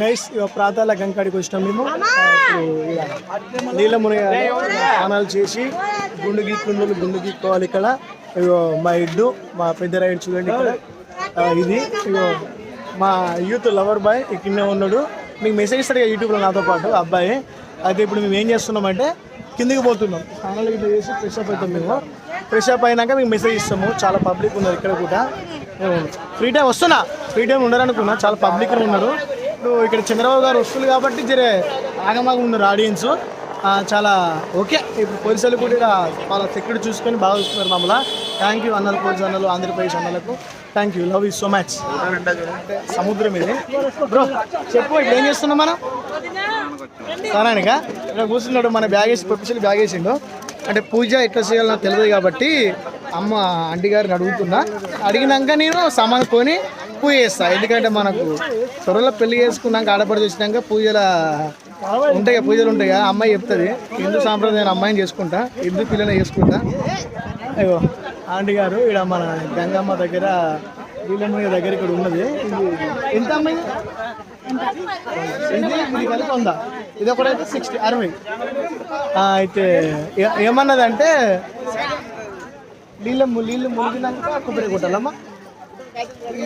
Guys ప్రాతాల గంకాడికి వచ్చినాం మేము. నీళ్ళ మునిగాలి స్నానాలు చేసి గుండు గీక్కుందులు గుండు గీక్కోవాలి ఇక్కడ. మా ఇడ్డు మా పెద్ద రైడ్ చూడండి ఇక్కడ. ఇది ఇగో మా యూత్ లవర్ బాయ్ ఇక్కడనే ఉన్నాడు. మీకు మెసేజ్ ఇస్తాడు కదా యూట్యూబ్లో నాతో పాటు అబ్బాయి. అయితే ఇప్పుడు మేము ఏం చేస్తున్నామంటే కిందికి పోతున్నాం. స్నానాలు ఇట్లా చేసి ఫ్రెష్ అప్ అవుతాం మేము. ఫ్రెష్ అప్ అయినాక మీకు మెసేజ్ ఇస్తాము. చాలా పబ్లిక్ ఉన్నారు ఇక్కడ కూడా. ఫ్రీ టైం వస్తున్నా? ఫ్రీ టైం ఉండరనుకున్నా చాలా పబ్లిక్ ఉన్నారు. ఇప్పుడు ఇక్కడ చంద్రబాబు గారు వస్తుంది కాబట్టి జరే ఆగమాగం ఉన్నారు ఆడియన్స్ చాలా ఓకే. ఇప్పుడు పోలీసులు కూడా వాళ్ళ సెక్యూరిటీ చూసుకొని బాగా చూస్తున్నారు మమ్మల్ని థ్యాంక్ యూ అన్నలు పోలీస్ అన్నలు ఆంధ్రప్రదేశ్ అన్నలకు. Thank you love you so much సముద్రం ఇది. బ్రో చెప్పు ఇప్పుడు ఏం చేస్తున్నాం మనం? సరేనిక ఇక్కడ కూర్చున్నాడు మన బ్యాగ్ వేసి ప్రొఫెషనల్ బ్యాగ్ వేసిండు. అంటే పూజ ఎట్లా చేయాలో నాకు తెలియదు కాబట్టి అమ్మ ఆంటీ గారిని అడుగుతున్నా. అడిగినాక నేను సామాన్ కొని పూజ చేస్తా. ఎందుకంటే మనకు త్వరలో పెళ్ళి చేసుకున్నాక ఆడపడి చేసినాక పూజల ఉంటాయి పూజలు ఉంటాయి కదా అమ్మాయి చెప్తుంది. హిందూ సాంప్రదాయం అమ్మాయిని చేసుకుంటా హిందూ పిల్లని చేసుకుంటా. అయ్యో ఆంటీ గారు ఇక్కడ మన గంగమ్మ దగ్గర వీళ్ళమ్మ దగ్గర ఇక్కడ ఉన్నది. ఇది ఎంత అమ్మాయి? ఇది ఇది కలిపి ఉందా ఇది ఒకటైతే సిక్స్టీ అరవై. అయితే ఏ- ఏమన్నదంటే నీళ్ళు నీళ్ళు మునిగినాక కొబ్బరి కొట్టాలమ్మా.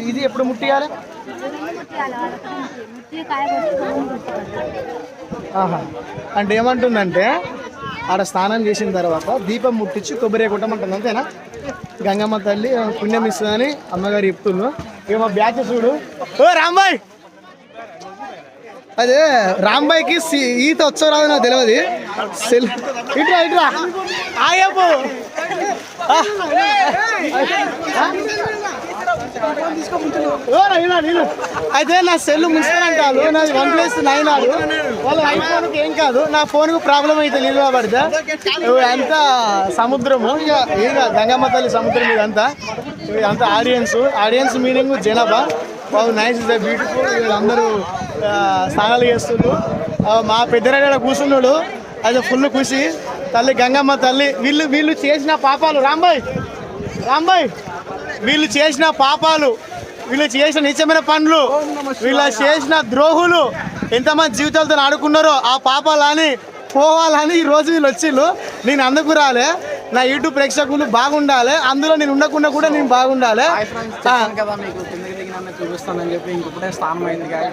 ఇది ఎప్పుడు ముట్టియాలి? ఆహా. అంటే ఏమంటుందంటే ఆడ స్నానం చేసిన తర్వాత దీపం ముట్టించి కొబ్బరి కొట్టమంటుంది అంతేనా? గంగమ్మ తల్లి పుణ్యం ఇస్తుందని అమ్మగారు చెప్తున్నారు. ఇక మా బ్యాచ్ చూడు. ఓ రాంబాయ్! అదే రాంబాయ్కి ఈత వచ్చో రాదు నాకు తెలియదు. సెల్ ఇట్రా ఇట్రా. ఆయపు అయితే నా సెల్ ముంచుతానంటారు నాది వన్ ప్లస్ నైన్ ఆరు వాళ్ళ ఐఫోన్కి ఏం కాదు నా ఫోన్కు ప్రాబ్లం అయితే నిల్వ పడితే ఎంత సముద్రము? ఇక ఇక గంగమ్మ తల్లి సముద్రం ఇదంతా. అంతా ఆడియన్స్. ఆడియన్స్ మీనింగ్ జనాభా బాబు నైస్ ఇస్ బ్యూటిఫుల్. వీళ్ళందరూ స్నానాలు చేస్తున్నారు మా పెద్దరాడు కూర్చున్నాడు. అది ఫుల్ ఖుషి. తల్లి గంగమ్మ తల్లి వీళ్ళు వీళ్ళు చేసిన పాపాలు రాంబాయ్ రాంబాయ్ వీళ్ళు చేసిన పాపాలు వీళ్ళు చేసిన నిజమైన పనులు వీళ్ళు చేసిన ద్రోహులు ఎంతమంది జీవితాలతో ఆడుకున్నారో ఆ పాపాలని పోవాలని ఈ రోజు వీళ్ళు వచ్చిళ్ళు. నేను అందుకు రాలే. నా యూట్యూబ్ ప్రేక్షకులు బాగుండాలి. అందులో నేను ఉండకుండా కూడా నేను బాగుండాలి. చూపిస్తానని చెప్పి ఇంకొకటే స్నానం అయింది గాయ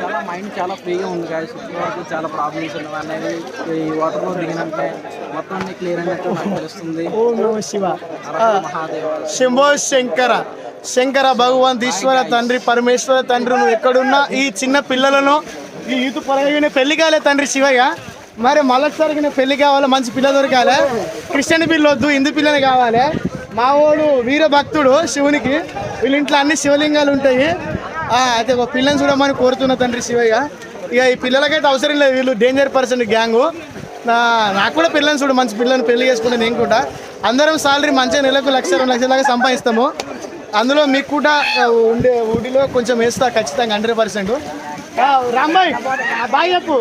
చాలా మైండ్ చాలా ఫ్రీగా ఉంది గాయ చుట్టూ చాలా ప్రాబ్లమ్స్ ఉన్నవి అనేది ఈ వాటర్లో దిగినట్టే మొత్తం అన్ని క్లియర్ అయినట్టు నాకు తెలుస్తుంది. ఓం నమ శివ. ఆ, మహాదేవ శంభో శంకర. శంకర భగవంత్ ఈశ్వర తండ్రి పరమేశ్వర తండ్రి నువ్వు ఎక్కడున్నా ఈ చిన్న పిల్లలను ఈ యూత్ పరంగా పెళ్ళి కాలే తండ్రి శివయ్య. మరి మళ్ళొకసారికి నేను పెళ్ళి కావాలి మంచి పిల్ల దొరకాలి. క్రిస్టియన్ పిల్ల వద్దు హిందూ పిల్లని కావాలి. మా ఓడు వీరభక్తుడు శివునికి. వీళ్ళ ఇంట్లో అన్ని శివలింగాలు ఉంటాయి. అయితే ఒక పిల్లని చూడమని కోరుతున్న తండ్రి శివయ్య. ఇక ఈ పిల్లలకైతే అవసరం లేదు వీళ్ళు డేంజర్ పర్సన్ గ్యాంగు. నాకు కూడా పిల్లని చూడు మంచి పిల్లని పెళ్ళి చేసుకుంటే నేను కూడా. అందరం సాలరీ మంచిగా నెలకు లక్ష రెండు లక్షల దాకా సంపాదిస్తాము. అందులో మీకు కూడా ఉండే ఊడిలో కొంచెం వేస్తా ఖచ్చితంగా హండ్రెడ్ పర్సెంట్ రాంబాయ్ బాయ్ చెప్పు.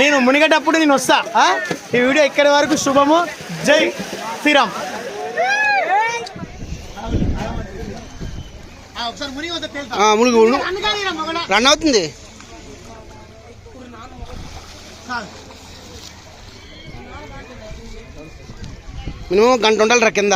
నేను మునిగేటప్పుడు నేను వస్తా. ఈ వీడియో ఇక్కడి వరకు శుభము. జై శ్రీరామ్ ఆ, ఒకసారి మునిగి. రన్ అవుతుంది. మినిమం గంట ఉండాలి రా కింద?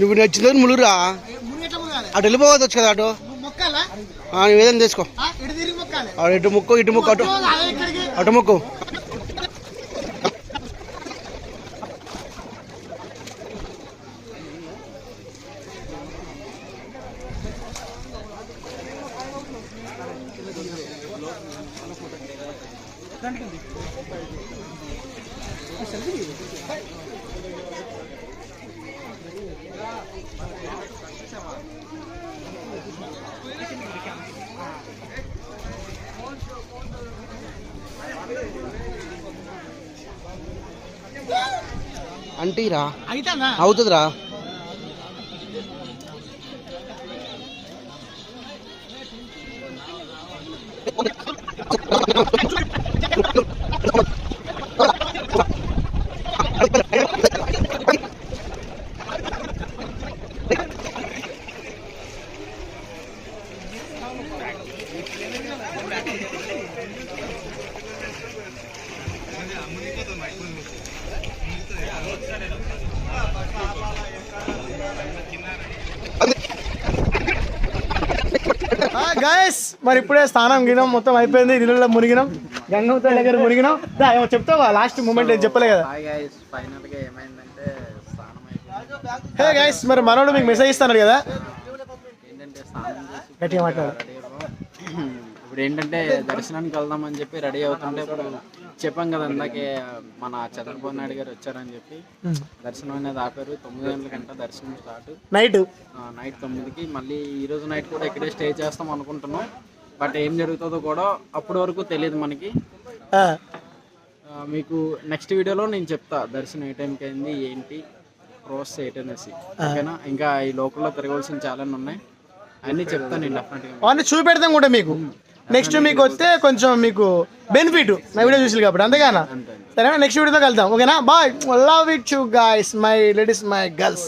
నువ్వు నచ్చిందో ములుగురా అటు వెళ్ళిపోవచ్చు కదా అటు. ము- మొక్కాలా? ఆ, నువ్వు ఏదైనా తీసుకో. అటు ఇటు ముక్కు ఇటు ముక్కు అటు. అదే ఇక్కడికి. అటు ముక్కు అంటీరా? అయితేనా? అవుతుందిరా. గాయస్ మరి ఇప్పుడే స్నానం గినం మొత్తం అయిపోయింది. నీళ్ళలో మునిగినాం. గంగమ్మతో దగ్గర మునిగినాం. దా, ఏమో చెప్తావా? లాస్ట్ మూమెంట్ ఏం చెప్పలే కదా. హే గాయస్ మరి మనోడు మీకు మెసేజ్ ఇస్తాను కదా? గట్టిగా మాట్లాడు. ఇప్పుడు ఏంటంటే దర్శనానికి వెళ్దామని చెప్పి రెడీ అవుతుంటే ఇప్పుడు చెప్పాం కదా ఇందాకే మన చంద్రబాబు నాయుడు గారు వచ్చారని చెప్పి. దర్శనం అనేది ఆపారు. తొమ్మిది గంటలకంట దర్శనం స్టార్ట్ నైట్ నైట్ తొమ్మిదికి. మళ్ళీ ఈ రోజు నైట్ కూడా ఇక్కడే స్టే చేస్తాం అనుకుంటున్నాం. బట్ ఏం జరుగుతుందో కూడా అప్పటి వరకు తెలియదు మనకి. మీకు నెక్స్ట్ వీడియోలో నేను చెప్తా. దర్శనం ఏ టైంకి అయింది ఏంటి ప్రాసెస్ ఏంటనేసి ఓకేనా ఇంకా ఈ లోకల్లో తిరగవలసిన చాలా ఉన్నాయి. అన్నీ చెప్తాను నేను డెఫినెట్గా చూపెడతాం కూడా మీకు. నెక్స్ట్ మీకు వస్తే కొంచెం మీకు బెనిఫిట్ నా వీడియో చూసి కాబట్టి అంతేగానా? అంతే సరేనా? నెక్స్ట్ వీడియోతో కలుద్దాం. ఓకేనా? Bye. Love it you guys my ladies my girls